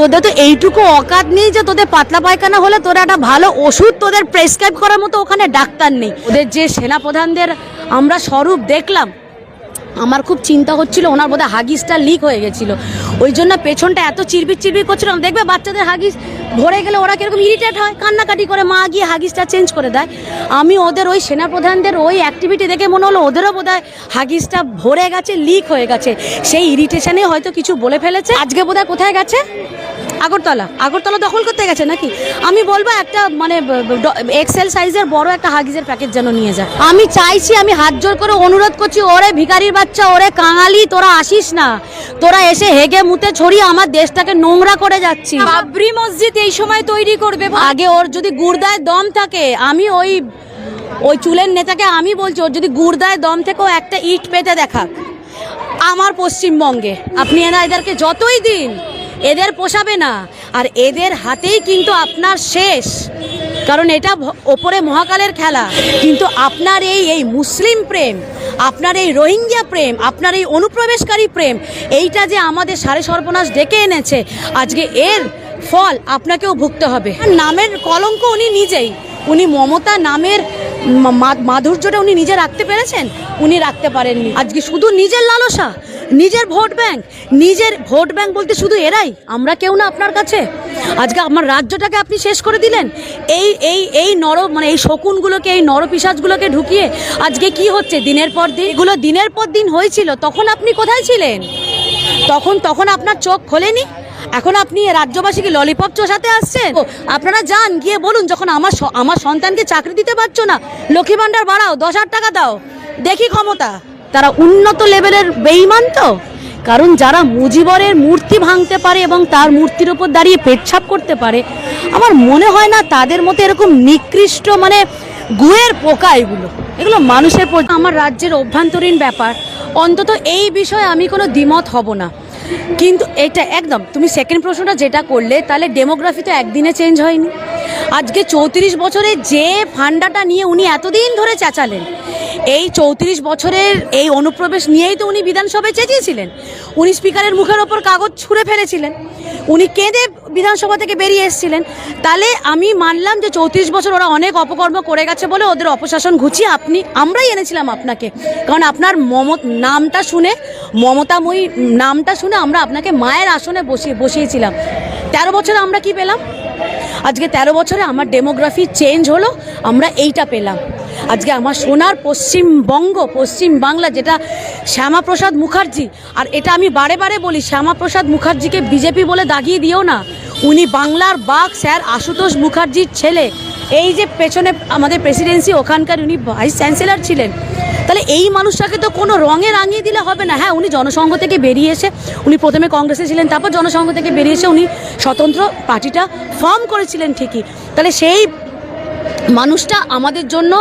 তোদের তো এইটুকু অকাত নেই যে তোদের পাতলা পায়খানা হলে তোরা একটা ভালো ওষুধ তোদের প্রেসক্রাইব করার মতো ওখানে ডাক্তার নেই। ওদের যে সেনাপ্রধানদের আমরা স্বরূপ দেখলাম আমার খুব চিন্তা হচ্ছিল, ওনার বোধহয় হাগিসটা লিক হয়ে গেছিল। ওই জন্য পেছনটা এত চিরবির চিরবির করছিল দেখবে বাচ্চাদের হাগিস ভরে গেলে ওরা কীরকম ইরিটেট হয়, কান্নাকাটি করে, মা গিয়ে হাগিসটা চেঞ্জ করে দেয়। আমি ওদের ওই সেনাপ্রধানদের ওই অ্যাক্টিভিটি দেখে মনে হলো ওদেরও বোধহয় হাগিসটা ভরে গেছে লিক হয়ে গেছে। সেই ইরিটেশনে হয়তো কিছু বলে ফেলেছে। আজকে বোধহয় কোথায় গেছে? আগরতলা। আগরতলা দখল করতে গেছে নাকি? আমি বলব একটা মানে এক্সেল সাইজের বড় একটা হাগিজের প্যাকেট যেন নিয়ে যায়। আমি চাইছি আমি হাত জোর করে অনুরোধ করছি ওরে ভিখারির বাচ্চা ওরে কাঙালি তোরা আসিস না। তোরা এসে হেগে মুতে ছড়িয়ে আমার দেশটাকে নোংরা করে যাচ্ছি বাবরি মসজিদ এই সময় তৈরি করবে আগে ওর যদি গুড়দায় দম থাকে আমি ওই ওই চুলের নেতাকে আমি বলছি ওর যদি গুড়দায় দম থেকে ও একটা ইট পেতে দেখাক। আমার পশ্চিমবঙ্গে। আপনি এনা এদেরকে যতই দিন এদের পোষাবে না। আর এদের হাতেই কিন্তু আপনার শেষ। কারণ এটা ওপরে মহাকালের খেলা। কিন্তু আপনার এই এই মুসলিম প্রেম, আপনার এই রোহিঙ্গা প্রেম, আপনার এই অনুপ্রবেশকারী প্রেম, এইটা যে আমাদের সাড়ে সর্বনাশ ডেকে এনেছে, আজকে এর ফল আপনাকেও ভুগতে হবে। নামের কলঙ্ক উনি নিজেই। উনি মমতা নামের মাধুর্যটা উনি নিজে রাখতে পেরেছেন? উনি রাখতে পারেননি। আজকে শুধু নিজের লালসা নিজের ভোট ব্যাংক, নিজের ভোট ব্যাংক বলতে শুধু এরাই, আমরা কেউ না আপনার কাছে। আজকে আমার রাজ্যটাকে আপনি শেষ করে দিলেন। এই এই এই নর মানে এই শকুনগুলোকে, এই নরপিসাজগুলোকে ঢুকিয়ে আজকে কি হচ্ছে? দিনের পর দিন, এগুলো দিনের পর দিন হয়েছিল, তখন আপনি কোথায় ছিলেন? তখন তখন আপনার চোখ খোলেনি? এখন আপনি রাজ্যবাসীকে ললিপপ চষাতে আসছেন? আপনারা যান, গিয়ে বলুন, যখন আমার আমার সন্তানকে চাকরি দিতে পারছ না লক্ষ্মী ভাণ্ডার বাড়াও, দশ হাজার টাকা দাও। দেখি ক্ষমতা। তারা উন্নত লেভেলের বেইমান তো? কারণ যারা মুজিবরের মূর্তি ভাঙতে পারে এবং তার মূর্তির ওপর দাঁড়িয়ে পেটছাপ করতে পারে, আমার মনে হয় না তাদের মতো এরকম নিকৃষ্ট মানে গুয়ের পোকা এগুলো। এগুলো মানুষের আমার রাজ্যের অভ্যন্তরীণ ব্যাপার। অন্তত এই বিষয়ে আমি কোনো দ্বিমত হব না। কিন্তু এটা একদম, তুমি সেকেন্ড প্রশ্নটা যেটা করলে, তাহলে ডেমোগ্রাফি তো একদিনে চেঞ্জ হয়নি। আজকে চৌত্রিশ বছরে যে ফান্ডাটা নিয়ে উনি এতদিন ধরে চেঁচালেন এই চৌত্রিশ বছরের এই অনুপ্রবেশ নিয়েই তো উনি বিধানসভায় চেঁচিয়েছিলেন। উনি স্পিকারের মুখের ওপর কাগজ ছুঁড়ে ফেলেছিলেন। উনি কেঁদে বিধানসভা থেকে বেরিয়ে এসেছিলেন। তাহলে আমি মানলাম যে চৌত্রিশ বছর ওরা অনেক অপকর্ম করে গেছে বলে ওদের অপশাসন ঘুচিয়ে আপনি, আমরাই এনেছিলাম আপনাকে। কারণ আপনার মম নামটা শুনে, মমতাময়ী নামটা শুনে আমরা আপনাকে মায়ের আসনে বসিয়ে, বসিয়েছিলাম। তেরো বছরে আমরা কি পেলাম? আজকে তেরো বছরে আমার ডেমোগ্রাফি চেঞ্জ হলো, আমরা এইটা পেলাম। আজকে আমার সোনার পশ্চিমবঙ্গ পশ্চিম বাংলা যেটা শ্যামাপ্রসাদ মুখার্জি, আর এটা আমি বারে বারে বলি, শ্যামাপ্রসাদ মুখার্জিকে বিজেপি বলে দাগিয়ে দিও না। উনি বাংলার বাঘ স্যার আশুতোষ মুখার্জির ছেলে। এই যে পেছনে আমাদের প্রেসিডেন্সি, ওখানকার উনি ভাইস চ্যান্সেলর ছিলেন। তাহলে এই মানুষটাকে তো কোনো রঙে রাঙিয়ে দিলে হবে না। হ্যাঁ উনি জনসংঘ থেকে বেরিয়ে এসে, উনি প্রথমে কংগ্রেসে ছিলেন, তারপর জনসংঘ থেকে বেরিয়ে এসে উনি স্বতন্ত্র পার্টিটা ফর্ম করেছিলেন ঠিকই। তাহলে সেই মানুষটা আমাদের জন্য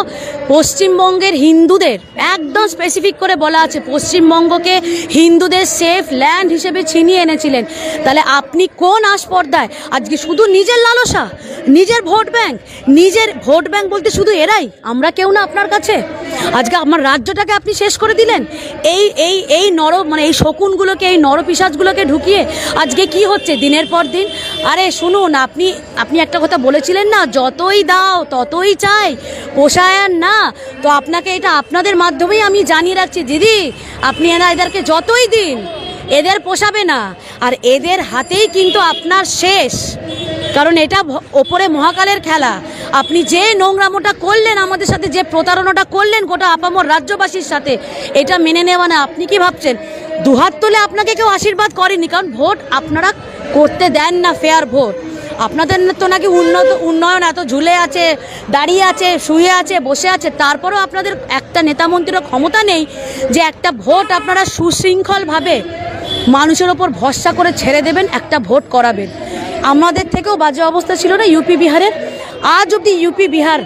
পশ্চিমবঙ্গের হিন্দুদের, একদম স্পেসিফিক করে বলা আছে, পশ্চিমবঙ্গকে হিন্দুদের সেফ ল্যান্ড হিসেবে ছিনিয়ে এনেছিলেন। তাহলে আপনি কোন আসপর্দায় আজকে শুধু নিজের লালসা, নিজের ভোট ব্যাংক নিজের ভোট ব্যাংক বলতে শুধু এরাই? আমরা কেউ না আপনার কাছে? আজকে আমার রাজ্যটাকে আপনি শেষ করে দিলেন। এই এই এই নর মানে এই শকুনগুলোকে, এই নরপিসাজগুলোকে ঢুকিয়ে আজকে কি হচ্ছে? দিনের পর দিন? আরে শুনুন, আপনি আপনি একটা কথা বলেছিলেন না, যতই দাও, ততই চাই, পোষায় না। তো আপনাকে এটা আপনাদের মাধ্যমেই আমি জানিয়ে রাখছি। দিদি, আপনি এনা এদেরকে যতই দিন এদের পোষাবে না। আর এদের হাতেই কিন্তু আপনার শেষ। কারণ এটা ওপরে মহাকালের খেলা। আপনি যে নোংরামোটা করলেন, আমাদের সাথে যে প্রতারণাটা করলেন, গোটা আপামর রাজ্যবাসীর সাথে, এটা মেনে নেওয়া না। আপনি কি ভাবছেন? দুহাত তুলে আপনাকে কেউ আশীর্বাদ করেনি, কারণ ভোট আপনারা করতে দেন না ফেয়ার ভোট। আপনাদের তো নাকি উন্নত উন্নয়ন এত ঝুলে আছে, দাঁড়িয়ে আছে, শুয়ে আছে, বসে আছে। তারপরেও আপনাদের একটা নেতামন্ত্রীরও ক্ষমতা নেই যে একটা ভোট আপনারা সুশৃঙ্খলভাবে মানুষের ওপর ভরসা করে ছেড়ে দেবেন, একটা ভোট করাবেন। আমাদের থেকেও বাজে অবস্থা ছিল না ইউপি বিহারের। আজ অবধি ইউপি বিহার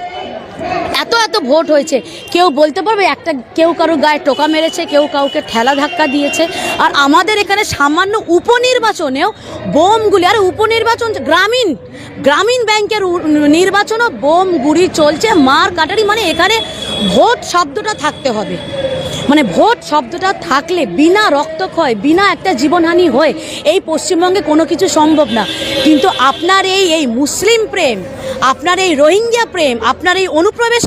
এত এত ভোট হয়েছে। কেউ বলতে পারবে একটা, কেউ কারও গায়ে টোকা মেরেছে, কেউ কাউকে ঠেলা ধাক্কা দিয়েছে। আর আমাদের এখানে সামান্য উপনির্বাচনেও বোমগুলি, আর উপনির্বাচন গ্রামীণ গ্রামীণ ব্যাংকের নির্বাচনও বোম গুড়ি চলছে, মার কাটারি মানে এখানে ভোট শব্দটা থাকতে হবে। মানে ভোট শব্দটা থাকলে বিনা রক্তক্ষয়, বিনা একটা জীবনহানি হয়ে এই পশ্চিমবঙ্গে কোনো কিছু সম্ভব না। কিন্তু আপনার এই এই মুসলিম প্রেম, আপনার এই রোহিঙ্গা প্রেম, আপনার এই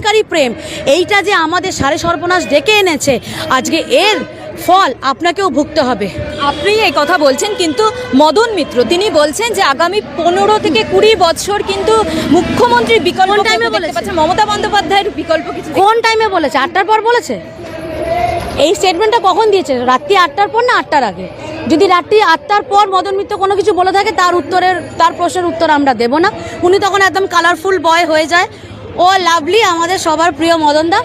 অনুপ্রবেশকারী প্রেম এইটা যে আমাদের সাড়ে সর্বনাশ ডেকে এনেছে আজকে এর ফল আপনাকেও ভুগতে হবে। আপনি এই কথা বলছেন কিন্তু মদন মিত্র তিনি বলছেন যে আগামী পনেরো থেকে কুড়ি বছর কিন্তু মুখ্যমন্ত্রীর বিকল্প দেখতে বলেছে? মমতা বন্দ্যোপাধ্যায়ের বিকল্প কিছু কোন টাইমে বলেছে? আটটার পর বলেছে? এই স্টেটমেন্টটা কখন দিয়েছে? রাত্রি আটটার পর না আটটার আগে? যদি রাত্রি আটটার পর মদন মিত্র কোনো কিছু বলে থাকে তার উত্তরের তার প্রশ্নের উত্তর আমরা দেব না। উনি তখন একদম কালারফুল বয় হয়ে যায়। ও লাভলি, আমাদের সবার প্রিয় মদনদা।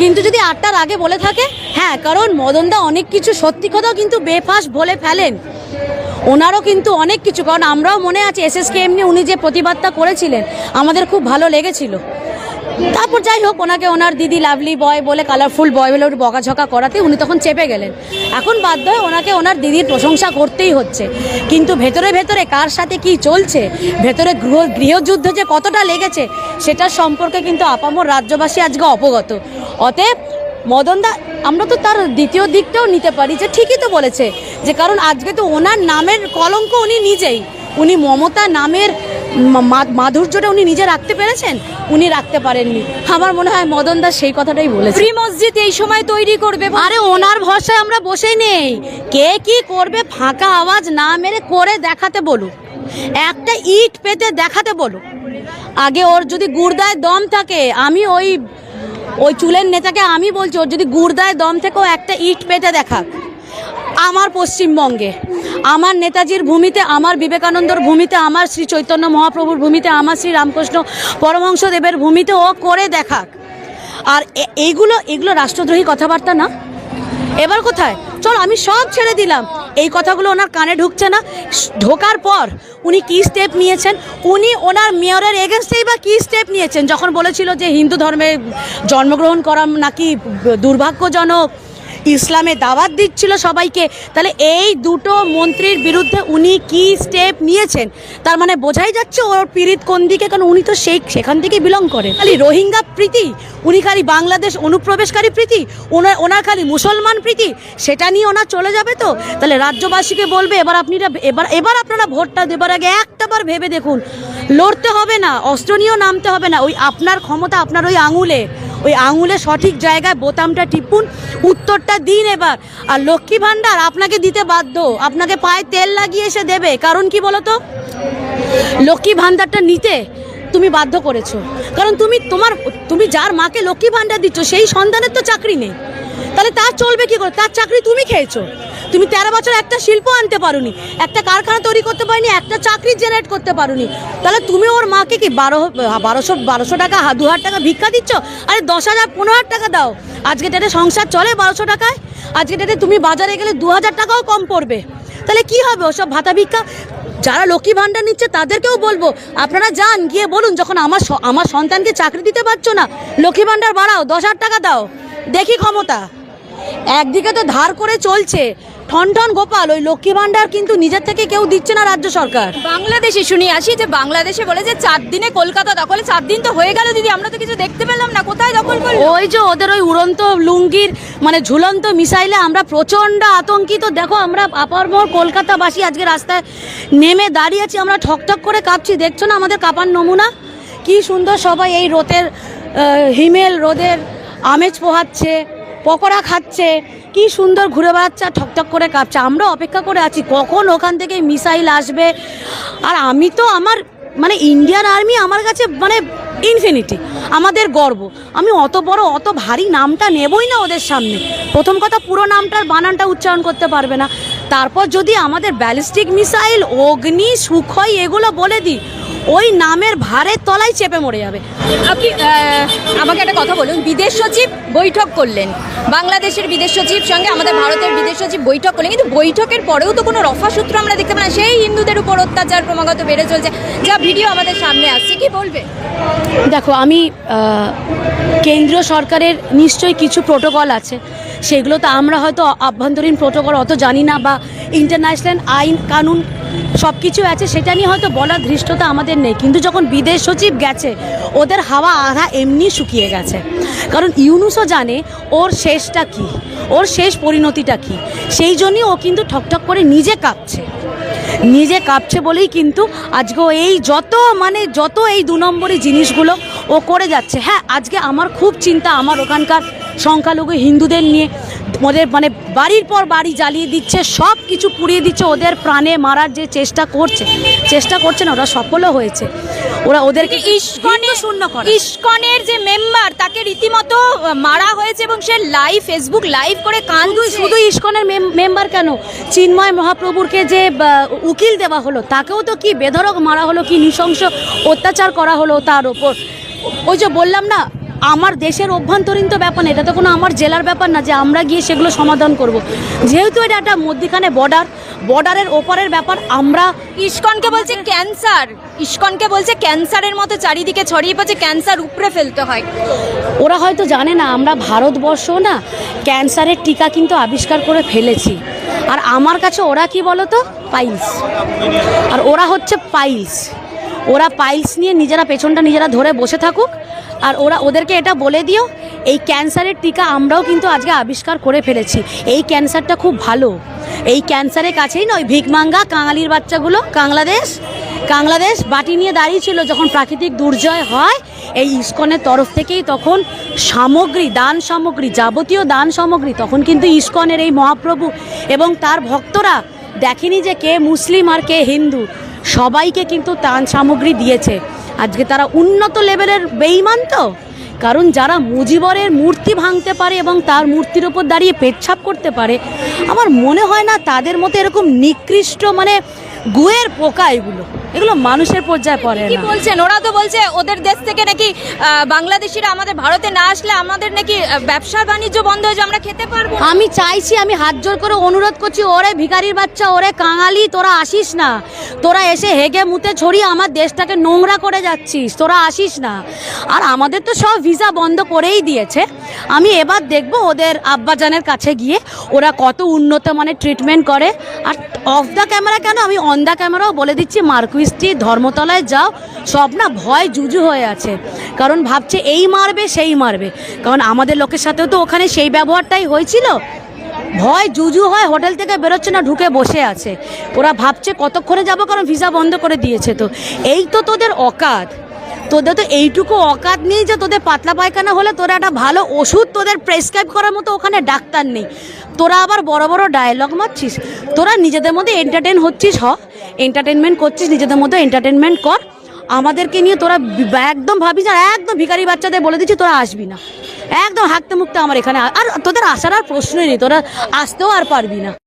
কিন্তু যদি আটটার আগে বলে থাকে হ্যাঁ কারণ মদনদা অনেক কিছু সত্যি কথাও কিন্তু বেফাস বলে ফেলেন। ওনারও কিন্তু অনেক কিছু, কারণ আমরাও মনে আছে কে এমনি উনি যে প্রতিবাদটা করেছিলেন, আমাদের খুব ভালো লেগেছিল। তারপর যাই হোক, ওনাকে ওনার দিদি লাভলি বয় বলে কালারফুল বয় বলে ওর বকাঝকা করাতে উনি তখন চেপে গেলেন। এখন বাধ্য হয়ে ওনাকে ওনার দিদির প্রশংসা করতেই হচ্ছে। কিন্তু ভেতরে ভেতরে কার সাথে কি চলছে? ভেতরে গৃহ, গৃহযুদ্ধ যে কতটা লেগেছে, সেটার সম্পর্কে কিন্তু আপামর রাজ্যবাসী আজকে অবগত। অতএব মদনদা আমরা তো তার দ্বিতীয় দিকটাও নিতে পারি, যে ঠিকই তো বলেছে, যে কারণ আজকে তো ওনার নামের কলঙ্ক উনি নিজেই। উনি মমতা নামের মাধুর্যটা উনি নিজে রাখতে পেরেছেন? উনি রাখতে পারেননি। আমার মনে হয় মদন দাস সেই কথাটাই বলেছে। প্রি মসজিদ এই সময় তৈরি করবে আরে ওনার ভরসায় আমরা বসে নেই। কে কি করবে ফাঁকা আওয়াজ না মেরে করে দেখাতে বলুক। একটা ইট পেতে দেখাতে বলুক। আগে ওর যদি গুড়দায় দম থাকে আমি ওই ওই চুলের নেতাকে আমি বলছি ওর যদি গুড়দায় দম থেকে ও একটা ইট পেতে দেখাক। আমার পশ্চিমবঙ্গে, আমার নেতাজির ভূমিতে, আমার বিবেকানন্দর ভূমিতে, আমার শ্রী চৈতন্য মহাপ্রভুর ভূমিতে, আমার শ্রী রামকৃষ্ণ পরমহংসদেবের ভূমিতে ও করে দেখাক। আর এইগুলো, এগুলো রাষ্ট্রদ্রোহী কথাবার্তা না। এবার কোথায়? চল, আমি সব ছেড়ে দিলাম। এই কথাগুলো ওনার কানে ঢুকছে না। ঢোকার পর উনি কি স্টেপ নিয়েছেন? উনি ওনার মেয়রের এগেনস্টেই বা কি স্টেপ নিয়েছেন? যখন বলেছিল যে হিন্দু ধর্মে জন্মগ্রহণ করা নাকি দুর্ভাগ্যজনক ইসলামে দাওয়াত দিচ্ছিল সবাইকে। তাহলে এই দুটো মন্ত্রীর বিরুদ্ধে উনি কি স্টেপ নিয়েছেন? তার মানে বোঝাই যাচ্ছে ওর পীড়িত কোন দিকে, কারণ উনি তো সেই, সেখান থেকে বিলং করে খালি রোহিঙ্গা প্রীতি, উনি খালি বাংলাদেশ অনুপ্রবেশকারী প্রীতি ওনার ওনার খালি মুসলমান প্রীতি, সেটা নিয়ে ওনার চলে যাবে তো? তাহলে রাজ্যবাসীকে বলবে, এবার আপনি এবার এবার আপনারা ভোটটা দেবার আগে একটাবার ভেবে দেখুন। লড়তে হবে না, অস্ত্র নিয়েও নামতে হবে না। ওই আপনার ক্ষমতা, আপনার ওই আঙুলে। ওই আঙুলে সঠিক জায়গায় বোতামটা টিপুন, উত্তরটা দিন এবার। আর লক্ষ্মী ভাণ্ডার আপনাকে দিতে বাধ্য, আপনাকে পায়ে তেল লাগিয়ে এসে দেবে। কারণ কি বলো তো লক্ষ্মী ভাণ্ডারটা নিতে তুমি বাধ্য করেছ। কারণ তুমি তোমার, তুমি যার মাকে লক্ষ্মী ভাণ্ডার দিচ্ছ, সেই সন্তানের তো চাকরি নেই। তাহলে তার চলবে কি করে? তার চাকরি তুমি খেয়েছো। তুমি তেরো বছর একটা শিল্প আনতে পারোনি, একটা কারখানা তৈরি করতে পারোনি, একটা চাকরি জেনারেট করতে পারোনি। তাহলে তুমি ওর মাকে কি বারো, বারোশো বারোশো টাকা দু হাজার টাকা ভিক্ষা দিচ্ছ? আরে দশ হাজার, পনেরো হাজার টাকা দাও। আজকে ডেটে সংসার চলে বারোশো টাকায়। আজকে ডেটে তুমি বাজারে গেলে দু হাজার টাকাও কম পড়বে। তাহলে কি হবে ওসব ভাতা ভিক্ষা? যারা লক্ষ্মী ভাণ্ডার নিচ্ছে তাদেরকেও বলব, আপনারা যান, গিয়ে বলুন, যখন আমার আমার সন্তানকে চাকরি দিতে পারছ না, লক্ষ্মী ভাণ্ডার বাড়াও, দশ হাজার টাকা দাও। দেখি ক্ষমতা। একদিকে তো ধার করে চলছে। ঠন ঠন গোপাল ওই লক্ষ্মী ভাণ্ডার কিন্তু নিজের থেকে কেউ দিচ্ছে না রাজ্য সরকার। বাংলাদেশে শুনি আসি যে বাংলাদেশে বলে যে চার দিনে কলকাতা দখলে চার দিন তো হয়ে গেল দিদি আমরা তো কিছু দেখতে পেলাম না কোথায় দখল করল? ওই যে ওদের ওই উড়ন্ত লুঙ্গির মানে ঝুলন্ত মিসাইলে আমরা প্রচণ্ড আতঙ্কিত। দেখো আমরা আপারমোর কলকাতাবাসী আজকে রাস্তায় নেমে দাঁড়িয়ে আছি আমরা ঠকঠক করে কাঁপছি। দেখছ না আমাদের কাঁপার নমুনা? কি সুন্দর সবাই এই রোদের হিমেল রোদের আমেজ পোহাচ্ছে। পকোড়া খাচ্ছে, কি সুন্দর ঘুরে বেড়াচ্ছে আর ঠকঠক করে কাঁপছে। আমরা অপেক্ষা করে আছি, কখন ওখান থেকে মিসাইল আসবে? আর আমি তো আমার মানে ইন্ডিয়ান আর্মি আমার কাছে মানে ইনফিনিটি আমাদের গর্ব। আমি অত বড়, অত ভারী নামটা নেবই না ওদের সামনে। প্রথম কথা, পুরো নামটার বানানটা উচ্চারণ করতে পারবে না। তারপর যদি আমাদের ব্যালিস্টিক মিসাইল অগ্নি, সুখই, এগুলো বলে দিই ওই নামের ভারের তলায় চেপে মরে যাবে। আপনি আমাকে একটা কথা বলুন। বিদেশ সচিব বৈঠক করলেন। বাংলাদেশের বিদেশ সচিব সঙ্গে আমাদের ভারতের বিদেশ সচিব বৈঠক করলেন। কিন্তু বৈঠকের পরেও তো কোনো রফা সূত্র আমরা দেখতে পাই না। সেই হিন্দুদের উপর অত্যাচার ক্রমাগত বেড়ে চলছে। যা ভিডিও আমাদের সামনে আসছে। কি বলবে? দেখো, আমি কেন্দ্রীয় সরকারের নিশ্চয়ই কিছু প্রোটোকল আছে। সেগুলো তো আমরা হয়তো আভ্যন্তরীণ প্রোটোকল অত জানি না বা ইন্টারন্যাশনাল আইন কানুন সব কিছু আছে, সেটা নিয়ে হয়তো বলার ধৃষ্টতা আমাদের নেই। কিন্তু যখন বিদেশ সচিব গেছে, ওদের হাওয়া আধা এমনি শুকিয়ে গেছে। কারণ ইউনুসও জানে ওর শেষটা কি, ওর শেষ পরিণতিটা কি। সেই জন্যই ও কিন্তু ঠকঠক করে নিজে কাঁপছে। নিজে কাঁপছে বলেই কিন্তু আজকে এই যত মানে যত এই দু নম্বরই জিনিসগুলো ও করে যাচ্ছে। হ্যাঁ আজকে আমার খুব চিন্তা, আমার ওখানকার সংখ্যালঘু হিন্দুদের নিয়ে ওদের মানে বাড়ির পর বাড়ি জ্বালিয়ে দিচ্ছে সব কিছু পুড়িয়ে দিচ্ছে ওদের প্রাণে মারার যে চেষ্টা করছে চেষ্টা করছে না ওরা সফলও হয়েছে। ওরা ওদেরকে ইস্কনে শূন্য করে। ইস্কনের যে মেম্বার তাকে রীতিমতো মারা হয়েছে এবং সে লাইভ ফেসবুক লাইভ করে কান্দুই শুধু ইস্কনের মেম্বার কেন? চিন্ময় মহাপ্রভুরকে যে উকিল দেওয়া হলো তাকেও তো কি বেধরক মারা হলো কি নৃশংস অত্যাচার করা হলো তার ওপর। ওই যে বললাম না আমার দেশের অভ্যন্তরীণ তো ব্যাপার না এটা তো কোনো আমার জেলার ব্যাপার না যে আমরা গিয়ে সেগুলো সমাধান করব। যেহেতু এটা একটা মধ্যিখানে বর্ডার বর্ডারের ওপারের ব্যাপার আমরা ইস্কনকে বলছে ক্যান্সার ইস্কনকে বলছে ক্যান্সারের মতো চারিদিকে ছড়িয়ে পড়ছে ক্যান্সার উপড়ে ফেলতে হয়। ওরা হয়তো জানে না আমরা ভারতবর্ষ না ক্যান্সারের টিকা কিন্তু আবিষ্কার করে ফেলেছি। আর আমার কাছে ওরা কি বলো তো পাইলস আর ওরা হচ্ছে পাইলস ওরা পাইলস নিয়ে নিজেরা পেছনটা নিজেরা ধরে বসে থাকুক, আর ওরা ওদেরকে এটা বলে দিও, এই ক্যান্সারের টিকা আমরাও কিন্তু আজকে আবিষ্কার করে ফেলেছি। এই ক্যান্সারটা খুব ভালো। এই ক্যান্সারের কাছেই না ওই ভিকমাঙ্গা কাঙালির বাচ্চাগুলো, বাংলাদেশ বাংলাদেশ বাটি নিয়ে দাঁড়িয়েছিল যখন প্রাকৃতিক দুর্জয় হয়, এই ইস্কনের তরফ থেকেই তখন সামগ্রী, দান সামগ্রী, যাবতীয় দান সামগ্রী, তখন কিন্তু ইস্কনের এই মহাপ্রভু এবং তার ভক্তরা দেখেনি যে কে মুসলিম আর কে হিন্দু। সবাইকে কিন্তু ত্রাণ সামগ্রী দিয়েছে। আজকে তারা উন্নত লেভেলের বেইমান তো? কারণ যারা মুজিবরের মূর্তি ভাঙতে পারে এবং তার মূর্তির ওপর দাঁড়িয়ে পেচ্ছাপ করতে পারে, আমার মনে হয় না তাদের মতো এরকম নিকৃষ্ট মানে গুয়ের পোকা এগুলো। এগুলো মানুষের পর্যায়ে পড়ে কি বলছেন? ওরা তো বলছে ওদের দেশ থেকে নাকি বাংলাদেশিরা আমাদের ভারতে না আসলে আমাদের নাকি ব্যবসা বাণিজ্য বন্ধ হয়ে আমরা খেতে পারব আমি চাইছি আমি হাত জোর করে অনুরোধ করছি ওরে ভিখারির বাচ্চা ওরে কাঙালি তোরা আসিস না। তোরা এসে হেগে মুতে ছড়িয়ে আমার দেশটাকে নোংরা করে যাচ্ছিস তোরা আসিস না। আর আমাদের তো সব ভিসা বন্ধ করেই দিয়েছে। আমি এবার দেখব ওদের আব্বাজানের কাছে গিয়ে ওরা কত উন্নত মানের ট্রিটমেন্ট করে। আর অফ দ্য ক্যামেরা কেন? আমি অন দ্য ক্যামেরাও বলে দিচ্ছি মার্কুইস্টি ধর্মতলায় যাও, সব না ভয় জুজু হয়ে আছে। কারণ ভাবছে এই মারবে, সেই মারবে। কারণ আমাদের লোকের সাথেও তো ওখানে সেই ব্যবহারটাই হয়েছিল। ভয় জুজু হয় হোটেল থেকে বেরোচ্ছে না, ঢুকে বসে আছে। ওরা ভাবছে কতক্ষণে যাব, কারণ ভিসা বন্ধ করে দিয়েছে তো। এই তো তোদের অকাত। তোদের তো এইটুকু অকাত নেই যে তোদের পাতলা পায়খানা হলে তোরা একটা ভালো ওষুধ তোদের প্রেসক্রাইব করার মতো ওখানে ডাক্তার নেই। তোরা আবার বড় বড় ডায়লগ মারছিস। তোরা নিজেদের মধ্যে এন্টারটেন হচ্ছিস, হ? এন্টারটেনমেন্ট করছিস, নিজেদের মধ্যে এন্টারটেনমেন্ট কর। আমাদেরকে নিয়ে তোরা একদম ভাবিস আর একদম ভিখারি বাচ্চাদের বলে দিচ্ছি, তোরা আসবি না। একদম হাঁকতে মুখতে আমার এখানে আর তোদের আসার আর প্রশ্নই নেই, তোরা আসতেও আর পারবি না।